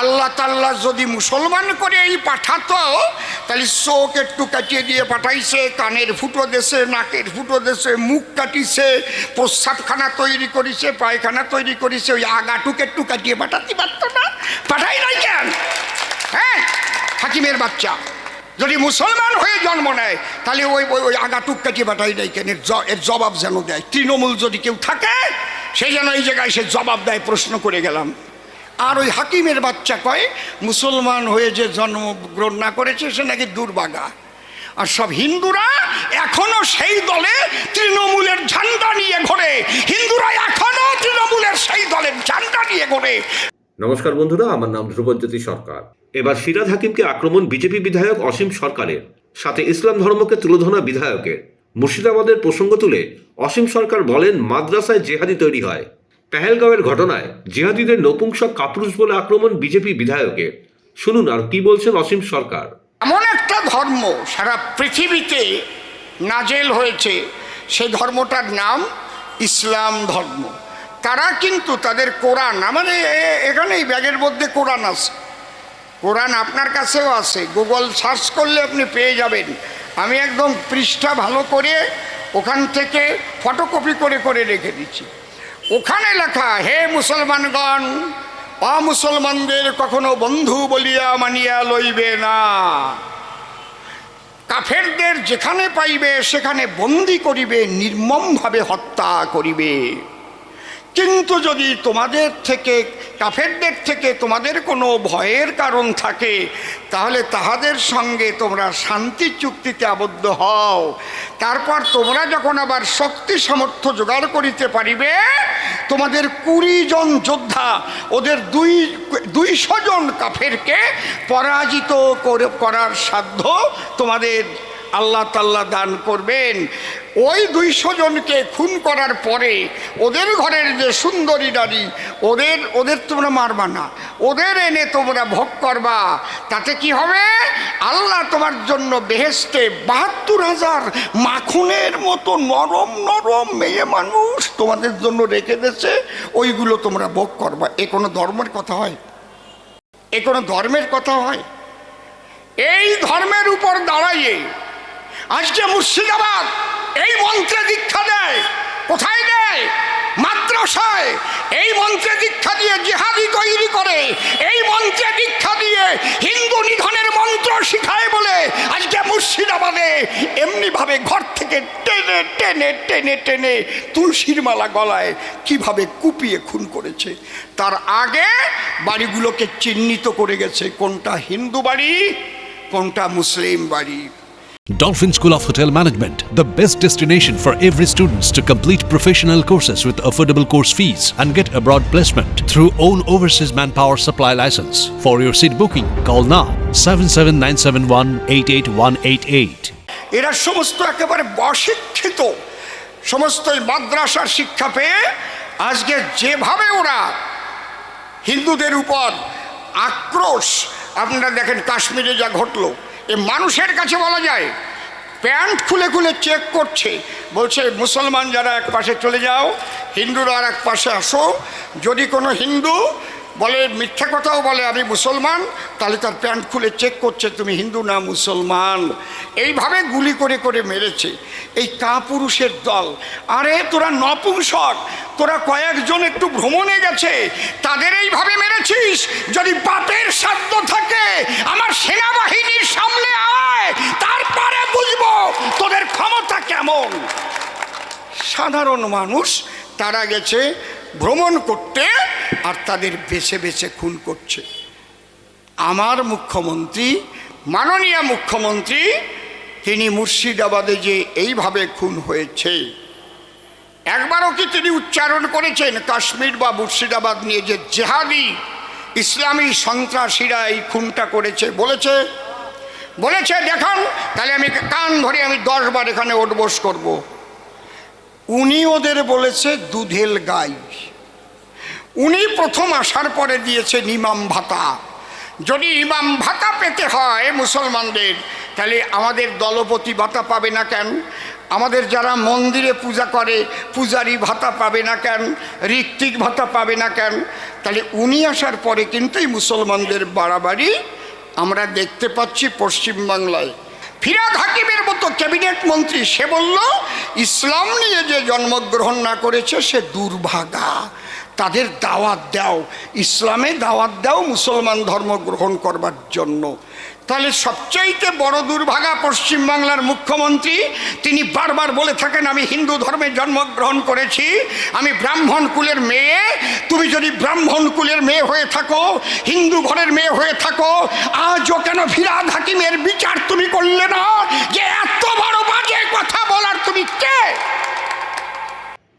আল্লাহ তাল্লাহ যদি মুসলমান করে এই পাঠাতো, তাহলে চোখ একটু কাটিয়ে দিয়ে পাঠাইছে, কানের ফুটো দেশে, নাকের ফুটো দেশে, মুখ কাটিছে, প্রস্রাবখানা তৈরি করিছে, পায়খানা তৈরি করিছে, ওই আগাটুক একটু কাটিয়ে পাঠাতে পারতো না। পাঠাই নাই কেন? হ্যাঁ হাকিমের বাচ্চা। যদি মুসলমান হয়ে জন্ম নেয়, তাহলে ওই ওই আগাটুক কাটিয়ে পাঠাই নাই কেন? এর জবাব যেন দেয়। তৃণমূল যদি কেউ থাকে সেই যেন এই জায়গায় সে জবাব দেয়, প্রশ্ন করে গেলাম। আর ওই হাকিমের বাচ্চা কয়, মুসলমান হয়ে যে জন্মগ্রহণ না করেছে, সে নাকি দুর্বাগা। আর সব হিন্দুরা এখনও সেই দলে তৃণমূলের ঝান্ডা নিয়ে ঘোরে। হিন্দুরা এখনও তৃণমূলের সেই দলের ঝান্ডা নিয়ে ঘোরে। নমস্কার বন্ধুরা, আমার নাম ধ্রুবজ্যোতি সরকার। এবার সিরাজ হাকিমকে আক্রমণ বিজেপি বিধায়ক অসীম সরকারের, সাথে ইসলাম ধর্মকে তুলে ধরা বিধায়কের। মুর্শিদাবাদের প্রসঙ্গ তুলে অসীম সরকার বলেন, মাদ্রাসায় জেহাদি তৈরি হয়। পেহেলগাঁওয়ের ঘটনায় জিহাদিদের নপুংসক কাপুরুষ বলে আক্রমণ বিজেপি বিধায়কের। শুনুন আর কি বলছেন অসীম সরকার। এমন একটা ধর্ম সারা পৃথিবীতে নাজেল হয়েছে, সেই ধর্মটার নাম ইসলাম ধর্ম। তারা কিন্তু তাদের কোরআন, আমাদের এখানে এই ব্যাগের মধ্যে কোরআন আছে। কোরআন আপনার কাছেও আছে, গুগল সার্চ করলে আপনি পেয়ে যাবেন। আমি একদম পৃষ্ঠা ভালো করে ওখান থেকে ফটোকপি করে করে রেখে দিচ্ছি। ওখানে লেখা, হে মুসলমানগণ, অমুসলমানদের কখনো বন্ধু বলিয়া মানিয়া লইবে না। কাফেরদের যেখানে পাইবে, সেখানে বন্দি করিবে, নির্মমভাবে হত্যা করিবে। কিন্তু যদি তোমাদের থেকে, কাফেরদের থেকে তোমাদের কোনো ভয়ের কারণ থাকে, তাহলে তাহাদের সঙ্গে তোমরা শান্তি চুক্তিতে আবদ্ধ হও। তারপর তোমরা যখন আবার শক্তি সামর্থ্য জোগাড় করিতে পারিবে, তোমাদের কুড়ি জন যোদ্ধা, ওদের দুই, দুইশো জন কাফেরকে পরাজিত করে, করার সাধ্য তোমাদের আল্লাহ তাল্লাহ দান করবেন। ওই দুইশো জনকে খুন করার পরে ওদের ঘরের যে সুন্দরী নারী, ওদের ওদের তোমরা মারবা না। ওদের এনে তোমরা ভোগ করবা। তাতে কি হবে? আল্লাহ তোমার জন্য বেহেস্তে বাহাত্তর হাজার মাখনের মতো নরম নরম মেয়ে মানুষ তোমাদের জন্য রেখে দিয়েছে। ওইগুলো তোমরা ভোগ করবা। এ কোনো ধর্মের কথা হয়? এ কোনো ধর্মের কথা হয়? এই ধর্মের উপর দাঁড়াইয়ে আজকে মুর্শিদাবাদ। এই মন্ত্রে দীক্ষা দেয়। কোথায় দেয়? মাদ্রাসায়। এই মন্ত্রে দীক্ষা দিয়ে জেহাদি তৈরি করে। এই মন্ত্রে দীক্ষা দিয়ে হিন্দু নিধনের মন্ত্র শিখায় বলে আজকে মুর্শিদাবাদে এমনিভাবে ঘর থেকে টেনে টেনে টেনে টেনে তুলসীর মালা গলায় কীভাবে কুপিয়ে খুন করেছে। তার আগে বাড়িগুলোকে চিহ্নিত করে গেছে কোনটা হিন্দু বাড়ি, কোনটা মুসলিম বাড়ি। Dolphin School of Hotel Management, the best destination for every students to complete professional courses with affordable course fees and get abroad placement through own overseas manpower supply license. For your seat booking, call now 77971 এরা সমস্ত একেবারে অশিক্ষিত সমস্ত মাদ্রাসার শিক্ষা পেয়ে আজকে যেভাবে ওরা হিন্দুদের উপর আক্রোশ আপনারা দেখেন কাশ্মীরে যা ঘটলো এ মানুষের কাছে বলা যায়, প্যান্ট খুলে খুলে চেক করছে। বলছে, মুসলমান যারা এক পাশে চলে যাও, হিন্দুরা আর এক পাশে আসো। যদি কোনো হিন্দু বলে, মিথ্যা কথাও বলে, আমি মুসলমান তাহলে তার প্যান্ট খুলে চেক করছে, তুমি হিন্দু না মুসলমান? এইভাবে গুলি করে করে মেরেছে। এই কাপুরুষের দল। আরে, তোরা নপুংসক, তোরা কয়েকজন একটু ভ্রমণে গেছে, তাদের এইভাবে মেরেছিস? যদি বাপের সাধ্য থাকে, আমার সেনাবাহিনীর কেমন সাধারণ মানুষ, তারা গেছে ভ্রমণ করতে আর তাদের বেছে বেছে খুন করছে। আমার মুখ্যমন্ত্রী, মাননীয় মুখ্যমন্ত্রী, তিনি মুর্শিদাবাদে যে এইভাবে খুন হয়েছে, একবারও কি তিনি উচ্চারণ করেছেন, কাশ্মীর বা মুর্শিদাবাদ নিয়ে যে জেহাদি ইসলামী সন্ত্রাসীরা এই খুনটা করেছে, বলেছে? বলেছে দেখান তাহলে আমি কান ধরে আমি দশবার এখানে ওঠবোস করব। উনি ওদের বলেছে, দুধেল গাই। উনি প্রথম আসার পরে দিয়েছেন ইমাম ভাতা। যদি ইমাম ভাতা পেতে হয় মুসলমানদের, তাহলে আমাদের দলপতি ভাতা পাবে না কেন? আমাদের যারা মন্দিরে পূজা করে, পূজারি ভাতা পাবে না কেন? ঋত্বিক ভাতা পাবে না কেন? তাহলে উনি আসার পরে কিন্তু এই মুসলমানদের বাড়াবাড়ি আমরা দেখতে পাচ্ছি পশ্চিমবাংলায় ফিরাদ হাকিমের মতো ক্যাবিনেট মন্ত্রী, সে বলল, ইসলাম নিয়ে যে জন্মগ্রহণ না করেছে, সে দুর্ভাগা। তাদের দাওয়াত দাও, ইসলামে দাওয়াত দাও, মুসলমান ধর্ম গ্রহণ করবার জন্য। তাহলে সবচাইতে বড় দুর্ভাগা পশ্চিমবাংলার মুখ্যমন্ত্রী, তিনি বারবার বলে থাকেন, আমি হিন্দু ধর্মে জন্মগ্রহণ করেছি, আমি ব্রাহ্মণ কুলের মেয়ে, তুমি যদি ব্রাহ্মণ কুলের মেয়ে হয়ে থাকো, হিন্দু ঘরের মেয়ে হয়ে থাকো, আজও কেন ফিরাদ হাকিমের বিচার তুমি করলে না? যে এত বড় বাজে কথা বলার তুমি কে